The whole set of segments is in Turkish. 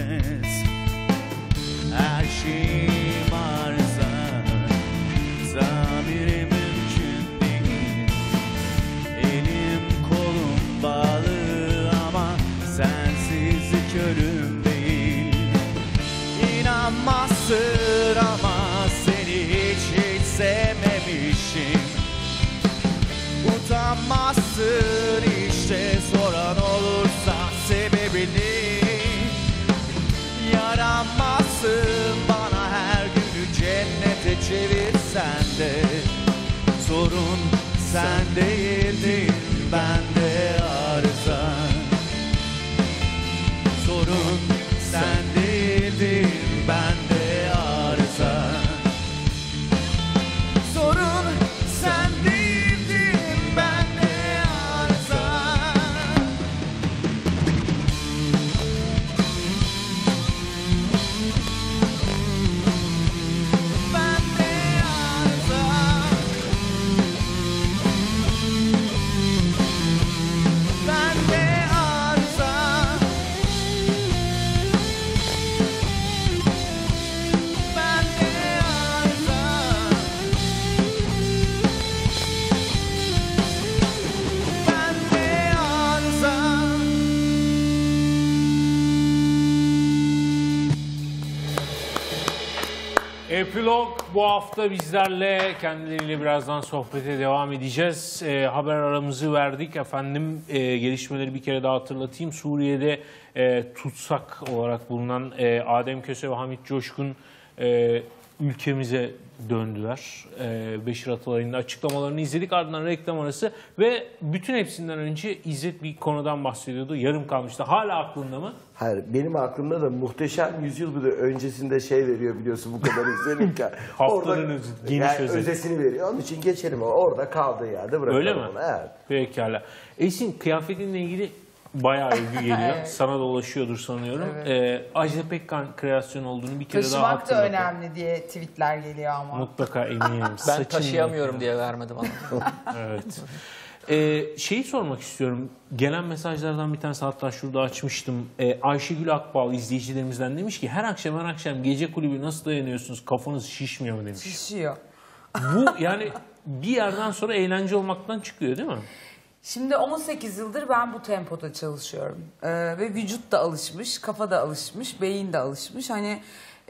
flores Epilog bu hafta bizlerle kendileriyle birazdan sohbete devam edeceğiz. Ee, haber aramızı verdik efendim. Ee, gelişmeleri bir kere daha hatırlatayım. Suriye'de e, tutsak olarak bulunan e, Adem Köse ve Hamit Coşkun e, ülkemize döndüler. E, Beşir Atalay'ın açıklamalarını izledik. Ardından reklam arası ve bütün hepsinden önce İzzet bir konudan bahsediyordu. Yarım kalmıştı. Hala aklında mı? Hayır benim aklımda da muhteşem yüzyıl bir de öncesinde şey veriyor biliyorsun bu kadar izlenirken. Haftanın özü- geniş yani özeti. özesini veriyor. Onun için geçelim. Orada kaldığı yerde bırakalım Öyle mi? onu. Evet. Pekala. Esin kıyafetinle ilgili bayağı ilgi geliyor. Sana da ulaşıyordur sanıyorum. Ee, Ajda Pekkan kreasyon olduğunu bir kere daha Taşımak da önemli diye tweetler geliyor ama. Mutlaka eminim. Ben Saçın- taşıyamıyorum diye vermedim ama. Evet. Ee, şeyi sormak istiyorum. Gelen mesajlardan bir tanesi hatta şurada açmıştım. Ee, Ayşegül Akbal izleyicilerimizden demiş ki her akşam her akşam gece kulübü nasıl dayanıyorsunuz kafanız şişmiyor mu demiş. Şişiyor. Bu yani bir yerden sonra eğlence olmaktan çıkıyor değil mi? Şimdi 18 yıldır ben bu tempoda çalışıyorum. Ee, ve vücut da alışmış, kafa da alışmış, beyin de alışmış. Hani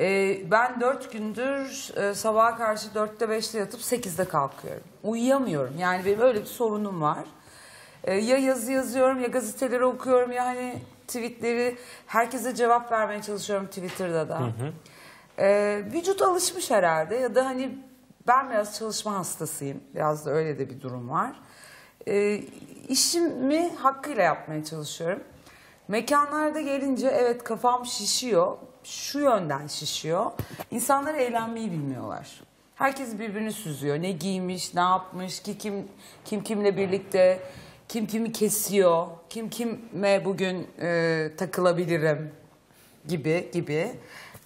e, ben 4 gündür e, sabaha karşı 4'te 5'te yatıp 8'de kalkıyorum. Uyuyamıyorum. Yani benim öyle bir sorunum var. Ee, ya yazı yazıyorum ya gazeteleri okuyorum ya hani tweetleri herkese cevap vermeye çalışıyorum Twitter'da da. Ee, vücut alışmış herhalde ya da hani ben biraz çalışma hastasıyım. Biraz da öyle de bir durum var. Ee, işimi hakkıyla yapmaya çalışıyorum. Mekanlarda gelince evet kafam şişiyor. Şu yönden şişiyor. İnsanlar eğlenmeyi bilmiyorlar. Herkes birbirini süzüyor. Ne giymiş, ne yapmış, ki kim kim kimle birlikte, kim kimi kesiyor, kim kime bugün e, takılabilirim gibi gibi.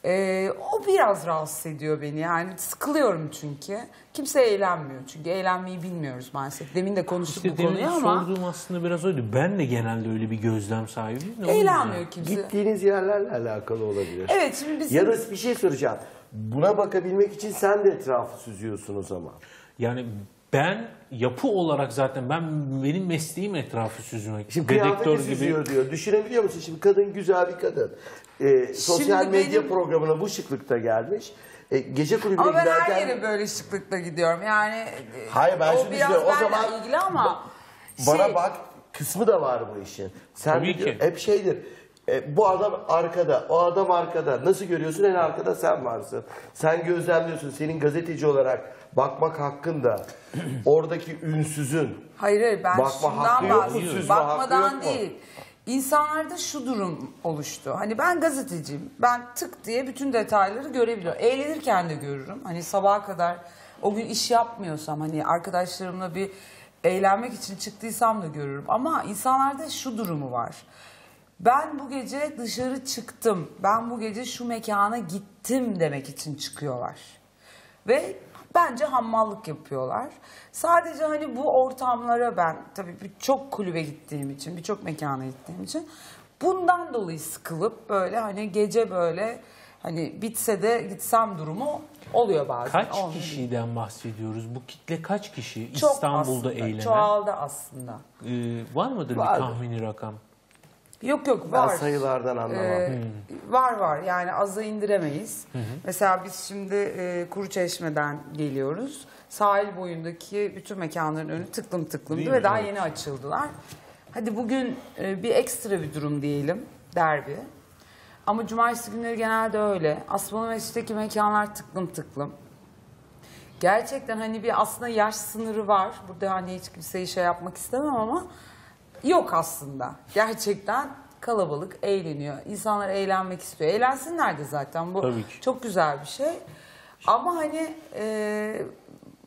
Ee, o biraz rahatsız ediyor beni yani sıkılıyorum çünkü. Kimse eğlenmiyor çünkü eğlenmeyi bilmiyoruz maalesef. Demin de konuştuk İşte bu demin konuyu ama sorduğum aslında biraz oydu. Ben de genelde öyle bir gözlem sahibiyim. yüzden. eğlenmiyor kimse. Gittiğiniz yerlerle alakalı olabilir. Evet şimdi bizim Ya da bir şey soracağım. Buna bakabilmek için sen de etrafı süzüyorsun o zaman. Yani ben yapı olarak zaten ben benim mesleğim etrafı süzmek. Şimdi Dedektör gibi. süzüyor diyor. Düşünebiliyor musun? Şimdi kadın güzel bir kadın. Ee, sosyal Şimdi medya benim- programına bu şıklıkta gelmiş. Ee, gece kulübüne ama ben giderken... her yere böyle şıklıkla gidiyorum yani. e, Hayır, ben şunu biraz düşünüyorum. O benimle zaman- ilgili ama Bana şey, bak kısmı da var bu işin. Sen Tabii ki. hep şeydir. E, bu adam arkada, o adam arkada. Nasıl görüyorsun? En arkada sen varsın. Sen gözlemliyorsun. Senin gazeteci olarak bakmak hakkın da. Oradaki ünsüzün. Hayır hayır ben Bakma şundan bahsediyorum. Bakmadan değil. İnsanlarda şu durum oluştu. Hani ben gazeteciyim. Ben tık diye bütün detayları görebiliyorum. Eğlenirken de görürüm. Hani sabaha kadar o gün iş yapmıyorsam hani arkadaşlarımla bir eğlenmek için çıktıysam da görürüm. Ama insanlarda şu durumu var. Ben bu gece dışarı çıktım. Ben bu gece şu mekana gittim demek için çıkıyorlar. Ve bence hammallık yapıyorlar. Sadece hani bu ortamlara ben tabii birçok kulübe gittiğim için, birçok mekana gittiğim için bundan dolayı sıkılıp böyle hani gece böyle hani bitse de gitsem durumu oluyor bazen. Kaç Olmuyor. kişiden bahsediyoruz? Bu kitle kaç kişi Çok İstanbul'da aslında, eğlenen? Çoğaldı aslında. Ee, var mıdır Vardır. bir tahmini rakam? Yok yok Ben var. sayılardan anlamam. Ee, Var var yani aza indiremeyiz. Mesela biz şimdi e, Kuruçeşme'den geliyoruz. Sahil boyundaki bütün mekanların önü tıklım tıklımdı Değil ve mi? daha Evet. yeni açıldılar. Hadi bugün e, bir ekstra bir durum diyelim derbi. Ama cumartesi günleri genelde öyle. Asmalı Mescid'deki mekanlar tıklım tıklım. Gerçekten hani bir aslında yaş sınırı var. Burada hani hiç kimseyi şey yapmak istemem ama yok aslında. Gerçekten kalabalık, eğleniyor. İnsanlar eğlenmek istiyor. Eğlensinler de zaten. Bu Tabii ki. çok güzel bir şey. Ama hani e,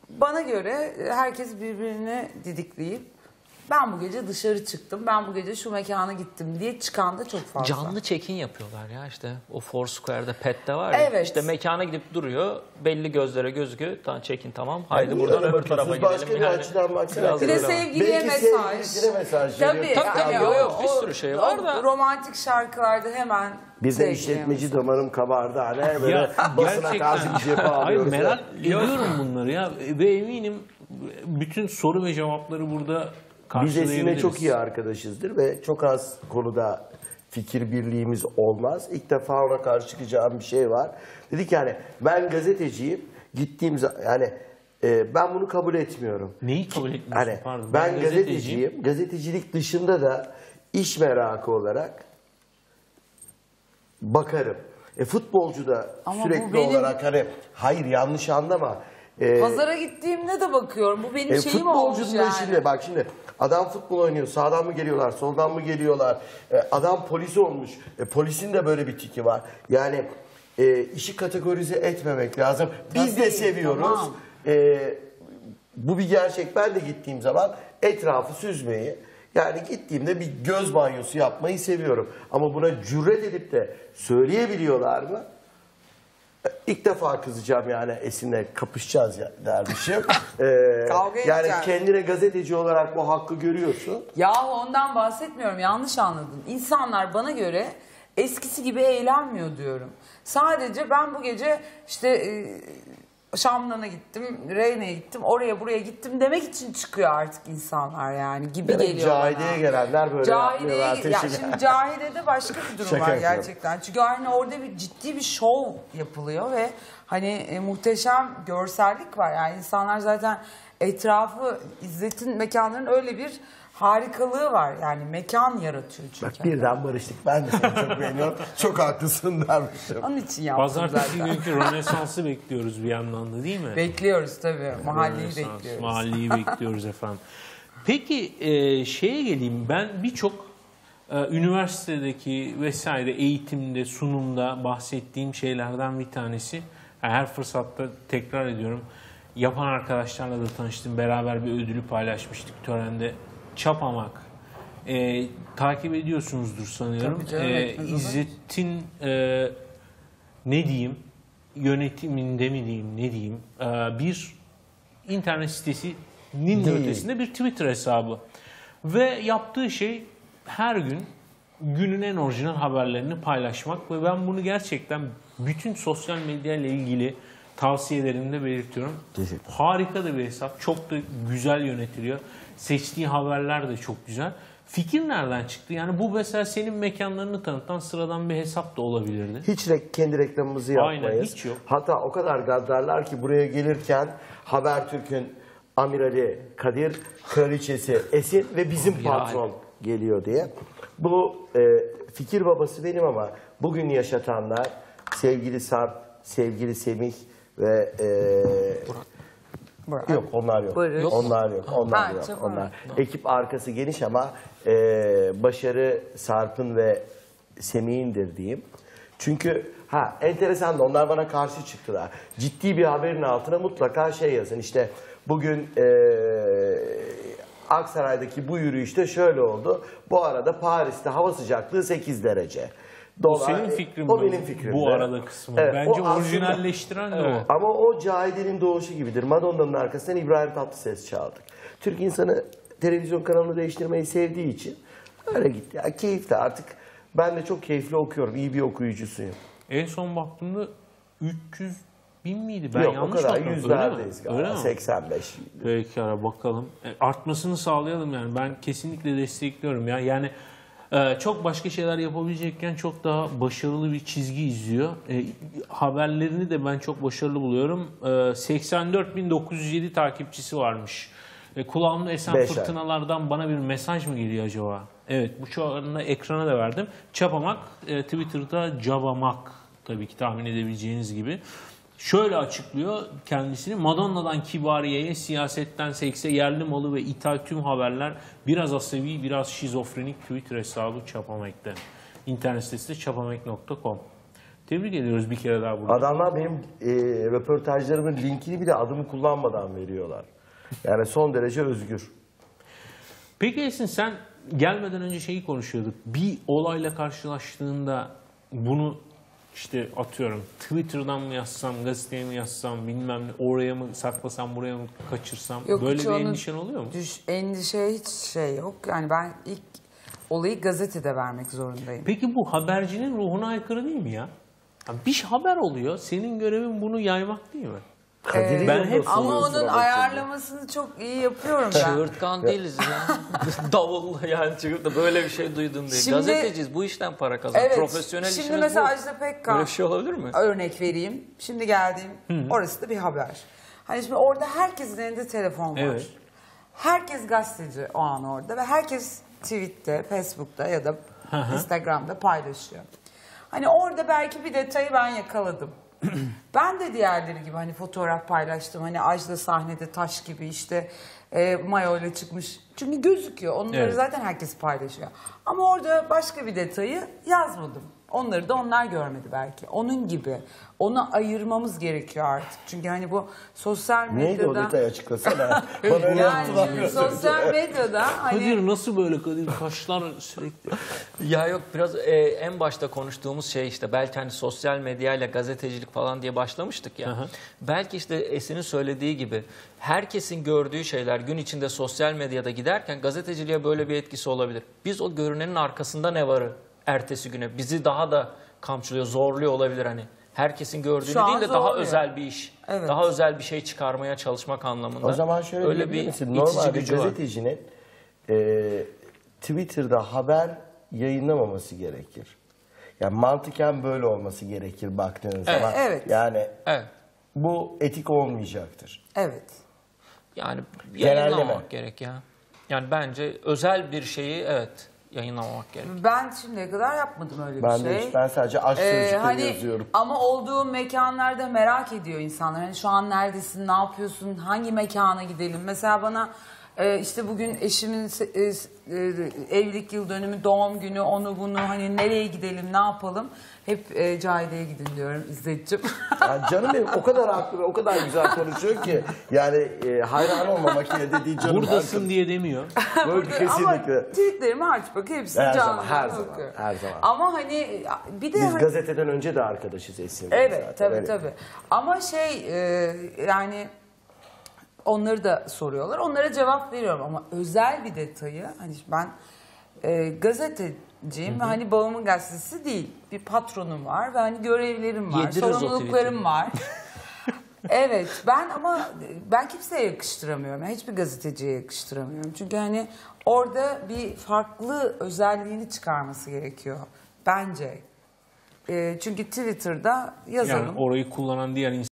bana göre herkes birbirini didikleyip ben bu gece dışarı çıktım, ben bu gece şu mekana gittim diye çıkan da çok fazla. Canlı check-in yapıyorlar ya işte. O Foursquare'da Pet'te var ya. Evet. İşte mekana gidip duruyor. Belli gözlere gözüküyor. Tamam check-in tamam. Haydi Niye buradan öbür tarafa gidelim. Başka bir Yani. açıdan baksana. Bir de sevgiliye Belki mesaj. mesaj Tabii. Tabii, tabii. yani Yok, yok, bir sürü şey var da. Romantik şarkılarda hemen Bir de sevgiliye işletmeci damarım kabardı hani böyle Ya basına karşı bir cephe Hayır alıyoruz. merak ediyorum bunları ya ve eminim bütün soru ve cevapları burada Biz. Esin'le çok iyi arkadaşızdır ve çok az konuda fikir birliğimiz olmaz. İlk defa ona karşı çıkacağım bir şey var. Dedi ki hani ben gazeteciyim. Gittiğim zaman yani e, ben bunu kabul etmiyorum. Neyi kabul etmiyorsun? Hani Pardon, ben, ben gazeteciyim. Gazetecilik dışında da iş merakı olarak bakarım. E futbolcu da Ama sürekli benim- olarak hani hayır yanlış anlama. E, Pazara gittiğimde de bakıyorum. Bu benim e, şeyim olmuş yani. şimdi bak şimdi adam futbol oynuyor. Sağdan mı geliyorlar, soldan mı geliyorlar? E, adam polis olmuş. E, polisin de böyle bir tiki var. Yani e, işi kategorize etmemek lazım. Biz Tabii, de seviyoruz. tamam. E, bu bir gerçek. Ben de gittiğim zaman etrafı süzmeyi yani gittiğimde bir göz banyosu yapmayı seviyorum. Ama buna cüret edip de söyleyebiliyorlar mı? İlk defa kızacağım yani Esin'le kapışacağız ya dermişim. Ee, Kavga yani edeceğiz. kendine gazeteci olarak bu hakkı görüyorsun. Yahu ondan bahsetmiyorum. Yanlış anladın. İnsanlar bana göre eskisi gibi eğlenmiyor diyorum. Sadece ben bu gece işte e, Şamdan'a gittim, Reyne'ye gittim, oraya buraya gittim demek için çıkıyor artık insanlar yani gibi Demek geliyor Cahide'ye bana. gelenler böyle Cahide'ye, yapmıyorlar. ya Teşekkür- şimdi Cahide'de başka bir durum Şaka var yapıyorum. gerçekten. Çünkü hani orada bir ciddi bir şov yapılıyor ve hani e, muhteşem görsellik var. Yani insanlar zaten etrafı İzzet'in mekanların öyle bir harikalığı var. Yani mekan yaratıyor çünkü. Bak birden barıştık. Ben de seni çok beğeniyorum. çok haklısın dermişim. Onun için yaptım Pazartesi zaten. günkü Rönesans'ı bekliyoruz bir yandan da değil mi? Bekliyoruz tabii. Mahalleyi Rönesans, bekliyoruz. Mahalleyi bekliyoruz efendim. Peki e, şeye geleyim ben birçok e, üniversitedeki vesaire eğitimde, sunumda bahsettiğim şeylerden bir tanesi. Yani her fırsatta tekrar ediyorum. Yapan arkadaşlarla da tanıştım. Beraber bir ödülü paylaşmıştık törende. Çapamak. E, takip ediyorsunuzdur sanıyorum. Tabii canım, E? İzzet'in e, ne diyeyim yönetiminde mi diyeyim ne diyeyim e, bir internet sitesinin de Değil. ötesinde bir Twitter hesabı. Ve yaptığı şey her gün günün en orijinal haberlerini paylaşmak ve ben bunu gerçekten bütün sosyal medya ile ilgili tavsiyelerimde belirtiyorum. Harika da bir hesap. Çok da güzel yönetiliyor. Seçtiği haberler de çok güzel. Fikir nereden çıktı? Yani bu mesela senin mekanlarını tanıtan sıradan bir hesap da olabilirdi. Hiç re- kendi reklamımızı Aynen, yapmayız. hiç yok. Hatta o kadar gaddarlar ki buraya gelirken Habertürk'ün amirali Kadir, kraliçesi Esin ve bizim patron geliyor diye. Bu e, fikir babası benim ama bugün yaşatanlar sevgili Sarp, sevgili Semih ve e, Burak. Yok onlar yok. Yok onlar yok. Onlar Ha, yok. çok Onlar. Ekip arkası geniş ama e, başarı Sarp'ın ve Semih'indir diyeyim. Çünkü ha enteresan da onlar bana karşı çıktılar. Ciddi bir haberin altına mutlaka şey yazın. İşte bugün e, Aksaray'daki bu yürüyüşte şöyle oldu. Bu arada Paris'te hava sıcaklığı 8 derece. Dolar- senin fikrin O benim fikrim. Bu arada kısmı. Bence o aslında- orijinalleştiren de o. ama o Cahide'nin doğuşu gibidir. Madonna'nın arkasından İbrahim Tatlıses çaldık. Türk insanı televizyon kanalını değiştirmeyi sevdiği için öyle gitti. Ya, keyifli artık. Ben de çok keyifli okuyorum. İyi bir okuyucusuyum. En son baktığımda 300 bin miydi? Ben Yok o yanlış kadar. Öyle mi? yüzlerdeyiz Öyle galiba. mi? 85. Peki ara bakalım. E, artmasını sağlayalım yani. Ben kesinlikle destekliyorum ya. Yani Ee, çok başka şeyler yapabilecekken çok daha başarılı bir çizgi izliyor. Ee, haberlerini de ben çok başarılı buluyorum. Ee, 84.907 takipçisi varmış. Ee, kulağımda esen Beş ay. fırtınalardan bana bir mesaj mı geliyor acaba? Evet bu anda ekrana da verdim. Çapamak e, Twitter'da Cabamak tabii ki tahmin edebileceğiniz gibi. Şöyle açıklıyor kendisini. Madonna'dan kibariyeye, siyasetten sekse, yerli malı ve ithal tüm haberler biraz asabi, biraz şizofrenik Twitter hesabı Çapamek'te. İnternet sitesi de çapamek.com. Tebrik ediyoruz bir kere daha burada. Adamlar benim e, röportajlarımın linkini bile adımı kullanmadan veriyorlar. Yani son derece özgür. Peki Esin sen gelmeden önce şeyi konuşuyorduk. Bir olayla karşılaştığında bunu işte atıyorum Twitter'dan mı yazsam, gazeteye mi yazsam, bilmem ne oraya mı saklasam, buraya mı kaçırsam Yok, böyle bir endişen oluyor mu? Düş, endişe hiç şey yok. Yani ben ilk olayı gazetede vermek zorundayım. Peki bu habercinin ruhuna aykırı değil mi ya? Ya Bir haber oluyor. Senin görevin bunu yaymak değil mi? Kadir'in ben hep- Ama onun ama ayarlamasını çok iyi yapıyorum ben. Çığırtkan değiliz ya. Davulla yani çıkıp da böyle bir şey duydum diye. Şimdi- Gazeteciyiz bu işten para kazan. Evet. Profesyonel Şimdi işimiz mesela bu. Ajda Pekkan Böyle bir şey olabilir mi? örnek vereyim. Şimdi geldiğim orası da bir haber. Hani şimdi orada herkesin elinde telefon var. Evet. Herkes gazeteci o an orada ve herkes tweette, Facebook'ta ya da Instagram'da paylaşıyor. Hani orada belki bir detayı ben yakaladım. ben de diğerleri gibi hani fotoğraf paylaştım. Hani Ajda sahnede taş gibi işte e, mayo ile çıkmış. Çünkü gözüküyor. Onları Evet. zaten herkes paylaşıyor. Ama orada başka bir detayı yazmadım. Onları da onlar görmedi belki. Onun gibi. Onu ayırmamız gerekiyor artık. Çünkü hani bu sosyal medyada... Neydi o detay açıklasana. Bana öyle Yani sosyal medyada hani... Kadir nasıl böyle Kadir kaşlar sürekli. Ya yok biraz e, en başta konuştuğumuz şey işte belki hani sosyal medyayla gazetecilik falan diye başlamıştık ya. Belki işte Esin'in söylediği gibi herkesin gördüğü şeyler gün içinde sosyal medyada giderken gazeteciliğe böyle bir etkisi olabilir. Biz o görünenin arkasında ne varı ertesi güne bizi daha da kamçılıyor, zorluyor olabilir hani. Herkesin gördüğünü Şu değil de daha zorluyor. özel bir iş. Evet. Daha özel bir şey çıkarmaya çalışmak anlamında. O zaman şöyle Öyle bir misin? Normalde gücü gazetecinin e, Twitter'da haber yayınlamaması gerekir. Yani mantıken böyle olması gerekir baktığınız zaman. evet. Yani Evet. bu etik olmayacaktır. Evet. Yani Genelleme. yayınlamamak gerek ya. Yani bence özel bir şeyi evet yayınlamamak gerek. Ben şimdiye kadar yapmadım öyle Ben bir de şey. hiç, ben sadece aşk Ee, sözcükleri hani yazıyorum. ama olduğum mekanlarda merak ediyor insanlar. Hani şu an neredesin, ne yapıyorsun, hangi mekana gidelim? Mesela bana e, işte bugün eşimin e, e, evlilik yıl dönümü, doğum günü, onu bunu hani nereye gidelim, ne yapalım? Hep e, Cahide'ye gidin diyorum İzzet'ciğim. Yani canım benim o kadar haklı ve o kadar güzel konuşuyor ki. Yani e, hayran olmamak yine dediği canım. Buradasın diye demiyor. Böyle Ama kesinlikle. tweetlerimi aç bak hepsini Her canlı zaman, her canlı zaman, her zaman. Ama hani bir de Biz hani- gazeteden önce de arkadaşız Esin. Evet zaten, tabii öyle. tabii. Ama şey e, yani onları da soruyorlar. Onlara cevap veriyorum ama özel bir detayı hani ben e, gazeteciyim ve hani babamın gazetesi değil. Bir patronum var ve hani görevlerim var, Yediririz sorumluluklarım var. evet ben ama ben kimseye yakıştıramıyorum. Yani hiçbir gazeteciye yakıştıramıyorum. Çünkü hani orada bir farklı özelliğini çıkarması gerekiyor bence. E, çünkü Twitter'da yazarım. Yani orayı kullanan diğer